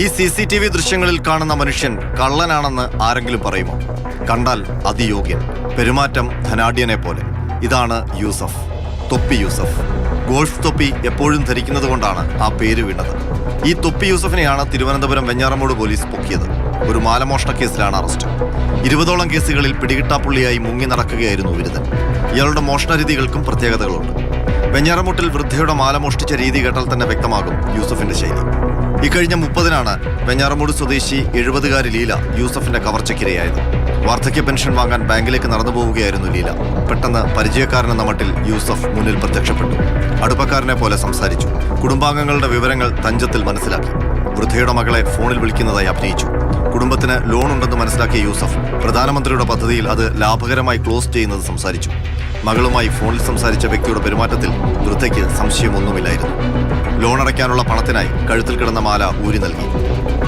C C T V ദൃശ്യങ്ങളിൽ കാണുന്ന മനുഷ്യൻ കള്ളനാണെന്ന് ആരെങ്കിലും പറയുമോ? കണ്ടാൽ അതിയോഗ്യൻ. പെരുമാറ്റം ധനാഢ്യനെ പോലെ. ഇതാണ് യൂസഫ്. തൊപ്പി യൂസഫ്. ഗോൾഫ് തൊപ്പി എപ്പോഴും ധരിക്കുന്നത് കൊണ്ടാണ് ആ പേര് വീണത്. ഈ തൊപ്പി യൂസഫിനെയാണ് തിരുവനന്തപുരം വെഞ്ഞാറമൂട് പോലീസ് പൊക്കിയത്. ഒരു മാലമോഷണ കേസിലാണ് അറസ്റ്റ്. ഇരുപതോളം കേസുകളിൽ പിടികിട്ടാപ്പുള്ളിയായി മുങ്ങി നടക്കുകയായിരുന്നു വിരുദ്ധൻ ഇയാളുടെ മോഷണരീതികൾക്കും പ്രത്യേകതകളുണ്ട്. വെഞ്ഞാറമൂട്ടിൽ വൃദ്ധയുടെ മാല മോഷ്ടിച്ച രീതി കേട്ടാൽ തന്നെ വ്യക്തമാകും യൂസഫിന്റെ ശൈലി. ഇക്കഴിഞ്ഞ മുപ്പതിനാണ് വെഞ്ഞാറമൂട് സ്വദേശി എഴുപതുകാരി ലീല യൂസഫിന്റെ കവർച്ചയ്ക്കിരയായത് വാർദ്ധക്യ പെൻഷൻ വാങ്ങാൻ ബാങ്കിലേക്ക് നടന്നു പോവുകയായിരുന്നു ലീല. പെട്ടെന്ന് പരിചയക്കാരനെന്ന മട്ടിൽ യൂസഫ് മുന്നിൽ പ്രത്യക്ഷപ്പെട്ടു. അടുപ്പക്കാരനെ പോലെ സംസാരിച്ചു. കുടുംബാംഗങ്ങളുടെ വിവരങ്ങൾ തഞ്ചത്തിൽ മനസ്സിലാക്കി. വൃദ്ധയുടെ മകളെ ഫോണിൽ വിളിക്കുന്നതായി അഭിനയിച്ചു. കുടുംബത്തിന് ലോൺ ഉണ്ടെന്ന് മനസ്സിലാക്കിയ യൂസഫ് പ്രധാനമന്ത്രിയുടെ പദ്ധതിയിൽ അത് ലാഭകരമായി ക്ലോസ് ചെയ്യുന്നത് സംസാരിച്ചു. മകളുമായി ഫോണിൽ സംസാരിച്ച വ്യക്തിയുടെ പെരുമാറ്റത്തിൽ വൃദ്ധയ്ക്ക് സംശയമൊന്നുമില്ലായിരുന്നു. ലോൺ അടയ്ക്കാനുള്ള പണത്തിനായി കഴുത്തിൽ കിടന്ന മാല ഊരി നൽകി.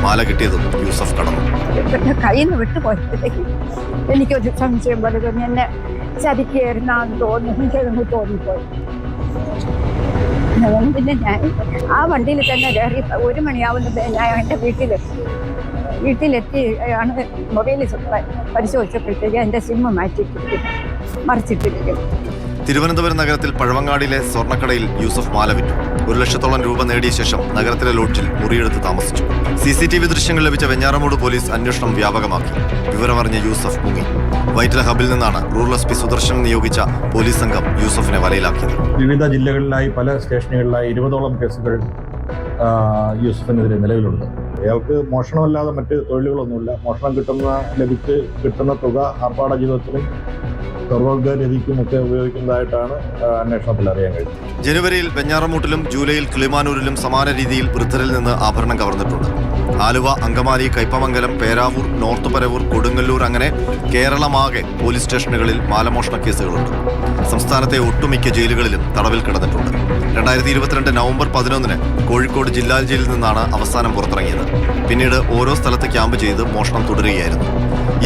മാല കിട്ടിയതും യൂസഫ് കടന്നു. കയ്യിൽ നിന്ന് വിട്ടുപോയപ്പോഴത്തേക്ക് എനിക്കൊരു സംശയം പോലെ തോന്നി എന്നെ ചതിക്കുകയായിരുന്നാന്ന് തോന്നി. എനിക്കതൊന്ന് തോന്നിപ്പോയി. പിന്നെ ഞാൻ ആ വണ്ടിയിൽ തന്നെ കയറി ഒരു മണിയാവുന്ന ഞാൻ എന്റെ വീട്ടിലെത്തി. വീട്ടിലെത്തി ആണ് മൊബൈലിൽ പരിശോധിച്ചപ്പോഴത്തേക്ക് എന്റെ സിമ്മ് മാറ്റി മറിച്ചിട്ടിരിക്കും തിരുവനന്തപുരം നഗരത്തിൽ പഴവങ്ങാടിയിലെ സ്വർണക്കടയിൽ യൂസഫ് മാല വിറ്റു. ഒരു ലക്ഷത്തോളം രൂപ നേടിയ ശേഷം നഗരത്തിലെ ലോഡ്ജിൽ മുറിയെടുത്ത് താമസിച്ചു. സി സി ടി വി ദൃശ്യങ്ങൾ ലഭിച്ച വെഞ്ഞാറമൂട് പോലീസ് അന്വേഷണം വ്യാപകമാക്കി. വിവരമറിഞ്ഞ യൂസഫ് മുങ്ങി. വൈറ്റില ഹബിൽ നിന്നാണ് റൂറൽ എസ് പി സുദർശൻ നിയോഗിച്ച പോലീസ് സംഘം യൂസഫിനെ വലയിലാക്കിയത്. വിവിധ ജില്ലകളിലായി പല സ്റ്റേഷനുകളിലായി ഇരുപതോളം കേസുകൾ യൂസഫിനെതിരെ നിലവിലുണ്ട്. അയാൾക്ക് മോഷണമല്ലാതെ മറ്റ് തൊഴിലുകളൊന്നുമില്ല. മോഷണം കിട്ടുന്ന ലഭിച്ച് കിട്ടുന്ന തുക ആർപ്പാട ജീവിതത്തിനും സർവോദ്ഗരതിക്കും ഒക്കെ ഉപയോഗിക്കുന്നതായിട്ടാണ് അന്വേഷണത്തിൽ അറിയാൻ കഴിഞ്ഞത് ജനുവരിയിൽ വെഞ്ഞാറമൂട്ടിലും ജൂലൈയിൽ കിളിമാനൂരിലും സമാന രീതിയിൽ വൃദ്ധരിൽ നിന്ന് ആഭരണം കവർന്നിട്ടുണ്ട്. ആലുവ അങ്കമാലി കൈപ്പമംഗലം പേരാവൂർ നോർത്ത് പരവൂർ കൊടുങ്ങല്ലൂർ അങ്ങനെ കേരളമാകെ പോലീസ് സ്റ്റേഷനുകളിൽ മാലമോഷണ കേസുകളുണ്ട്. സംസ്ഥാനത്തെ ഒട്ടുമിക്ക ജയിലുകളിലും തടവിൽ കിടന്നിട്ടുണ്ട്. രണ്ടായിരത്തി ഇരുപത്തിരണ്ട് നവംബർ പതിനൊന്നിന് കോഴിക്കോട് ജില്ലാ ജയിലിൽ നിന്നാണ് അവസാനം പുറത്തിറങ്ങിയത്. പിന്നീട് ഓരോ സ്ഥലത്ത് ക്യാമ്പ് ചെയ്ത് മോഷണം തുടരുകയായിരുന്നു.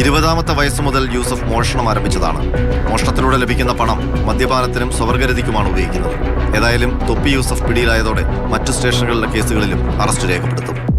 ഇരുപതാമത്തെ വയസ്സ് മുതൽ യൂസഫ് മോഷണം ആരംഭിച്ചതാണ്. മോഷണത്തിലൂടെ ലഭിക്കുന്ന പണം മദ്യപാനത്തിനും സ്വവർഗരതിക്കുമാണ് ഉപയോഗിക്കുന്നത്. ഏതായാലും തൊപ്പി യൂസഫ് പിടിയിലായതോടെ മറ്റു സ്റ്റേഷനുകളിലെ കേസുകളിലും അറസ്റ്റ് രേഖപ്പെടുത്തും.